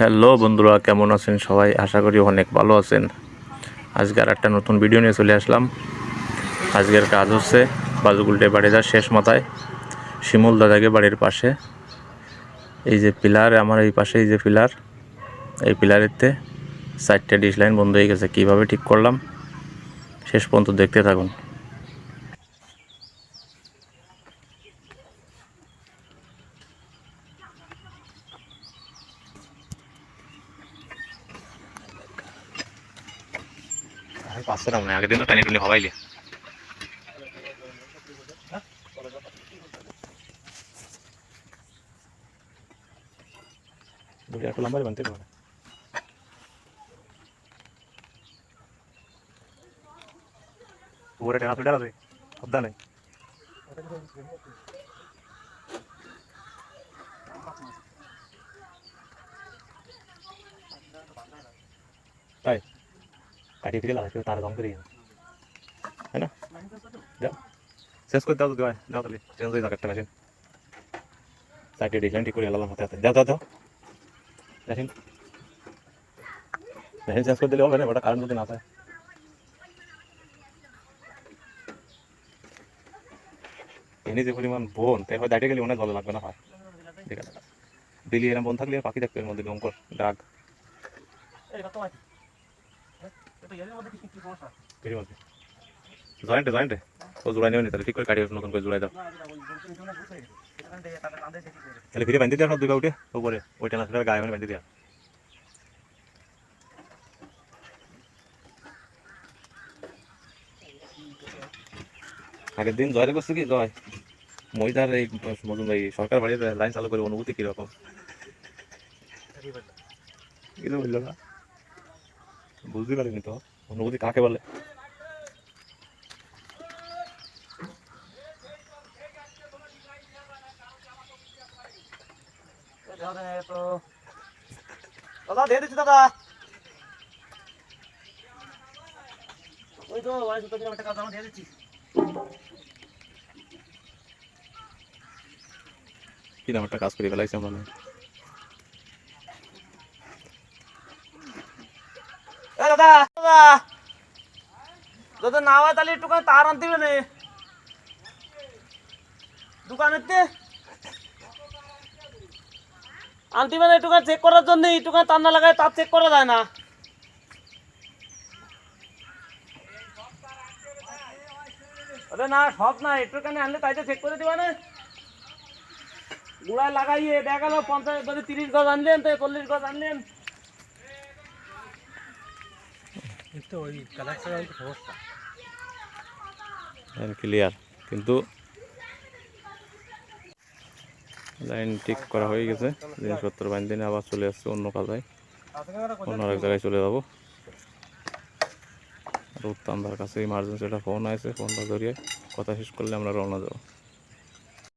Hello বন্ধুরা, কেমন আছেন সবাই? আশা করি অনেক ভালো আছেন। আজকে আর একটা নতুন ভিডিও নিয়ে চলে আসলাম। আজকের কাজ হচ্ছে বাজুগুলটে বাড়িটার শেষ মাথায়, শিমুল দাদাকে বাড়ির পাশে। এই যে পিলার, আমার এই পাশে এই যে পিলার, এই পিলারেতে চারটে ডিশ লাইন বন্ধ হয়ে গেছে। কীভাবে ঠিক করলাম, শেষ পর্যন্ত দেখতে থাকুন। আমি পাচ্ছে না মনে হয় আগের দিন তো টানি টুনি হওয়াইলে দুটো একটু লম্বা বানতে পারে উপরে টাকা তুলে আছে হদ্দা নেই তাই কাটিয়ে ফিরে লাগাই তার রং করে তাই না যাও শেষ করে দাও তো যাও তাহলে চেঞ্জ হয়ে যাক একটা মেশিন সাইডে ডিজাইন ঠিক করে এলাম হাতে হাতে যাও যাও যাও মেশিন মেশিন চেঞ্জ করে দিলে হবে না ওটা কারেন্ট যদি না পায় এনে যে পরিমাণ বোন তাই হয় দাঁড়িয়ে গেলে অনেক ভালো লাগবে না হয় ঠিক আছে দিলি এরকম বোন থাকলে পাখি দেখতে এর মধ্যে ডঙ্কর ডাক জয়েন্টে জয়েন্টে ও জোড়াই নেবেন তাহলে ঠিক করে কাটিয়ে নতুন করে জোড়াই দাও। তাহলে ফিরে বাঁধি দেওয়া দুই উঠে উপরে। ওইটা না সেটা গায়ে মানে বাঁধি দেওয়া আগের দিন জয় করছে কি? জয়। মহিলার এই এই সরকার বাড়ির লাইন চালু করে অনুভূতি কীরকম? কিছু বলল না? বুঝতে পারিনি তো। অনুভূতি কাকে বলে? দাদা দিয়ে দিচ্ছি দাদা। ওই তো ওই দুটো কিলোমিটার কাজ আমার দিয়ে দিচ্ছি। কি নাম একটা কাজ করে ফেলাইছি আমরা দাদা দাদা। না হয় তাহলে একটু তার আনতে হবে না। দোকানেতে আনতে হবে না একটু চেক করার জন্য একটু তার না লাগায় তার চেক করা যায় না। আরে না, সব না, একটুখানি আনলে তাইতে চেক করে দিবা না। গুড়ায় লাগাইয়ে, দেখা গেল পঞ্চাশ যদি তিরিশ গজ আনলেন, তো চল্লিশ গজ আনলেন। ক্লিয়ার কিন্তু লাইন ঠিক করা হয়ে গেছে, জিনিসপত্র বান্ধি নিয়ে আবার চলে আসছে অন্য কাজায়। অন্য আরেক জায়গায় চলে যাব। আর কাছে ইমার্জেন্সি একটা ফোন আছে ফোনটা জড়িয়ে কথা শেষ করলে আমরা রওনা যাব